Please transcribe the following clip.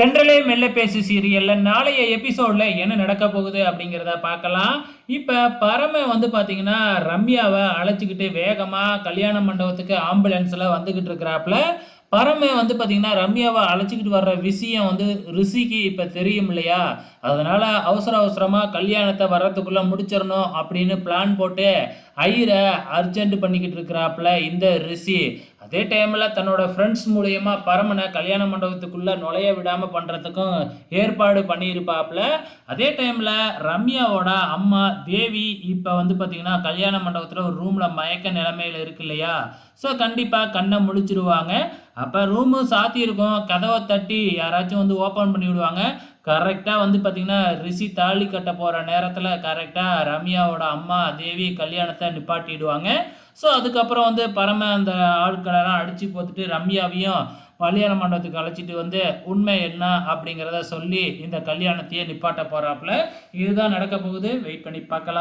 தென்றலே மெல்ல பேசு சீரியல்ல. நாளைய எபிசோட்ல என்ன நடக்க போகுது அப்படிங்கிறத பார்க்கலாம். இப்போ பரம வந்து பார்த்தீங்கன்னா ரம்யாவை அழைச்சிக்கிட்டு வேகமாக கல்யாண மண்டபத்துக்கு ஆம்புலன்ஸில் வந்துக்கிட்டு இருக்கிறாப்புல. பரம வந்து பார்த்தீங்கன்னா ரம்யாவை அழைச்சிக்கிட்டு வர்ற விஷயம் வந்து ரிஷிக்கு இப்போ தெரியும் இல்லையா? அதனால் அவசர அவசரமாக கல்யாணத்தை வர்றதுக்குள்ளே முடிச்சிடணும் அப்படின்னு பிளான் போட்டு ஐயரை அர்ஜென்ட் பண்ணிக்கிட்டு இருக்கிறாப்புல இந்த ரிஷி. அதே டைமில் தன்னோட ஃப்ரெண்ட்ஸ் மூலயமா பரமனை கல்யாண மண்டபத்துக்குள்ளே நுழைய விடாமல் பண்ணுறதுக்கும் ஏற்பாடு பண்ணியிருப்பாப்புல. அதே டைமில் ரம்யாவோட அம்மா தேவி இப்போ வந்து பார்த்திங்கன்னா கல்யாண மண்டபத்தில் ஒரு ரூமில் மயக்க நிலைமையில் இருக்கு இல்லையா? ஸோ கண்டிப்பாக கண்ணை முழிச்சிருவாங்க. அப்போ ரூமு சாத்தியிருக்கும். கதவை தட்டி யாராச்சும் வந்து ஓப்பன் பண்ணி விடுவாங்க கரெக்டாக வந்து பார்த்திங்கன்னா ரிஷி தாலி கட்ட போகிற நேரத்தில் கரெக்டாக ரம்யாவோட அம்மா தேவி கல்யாணத்தை நிப்பாட்டிடுவாங்க. ஸோ அதுக்கப்புறம் வந்து பரம அந்த ஆட்களெல்லாம் அடித்து போத்துட்டு ரம்யாவையும் கல்யாண மண்டபத்துக்கு அழைச்சிட்டு வந்து உண்மை என்ன அப்படிங்கிறத சொல்லி இந்த கல்யாணத்தையே நிப்பாட்ட போகிறாப்புல இதுதான் நடக்க போகுது. வெயிட் பண்ணி பார்க்கலாம்.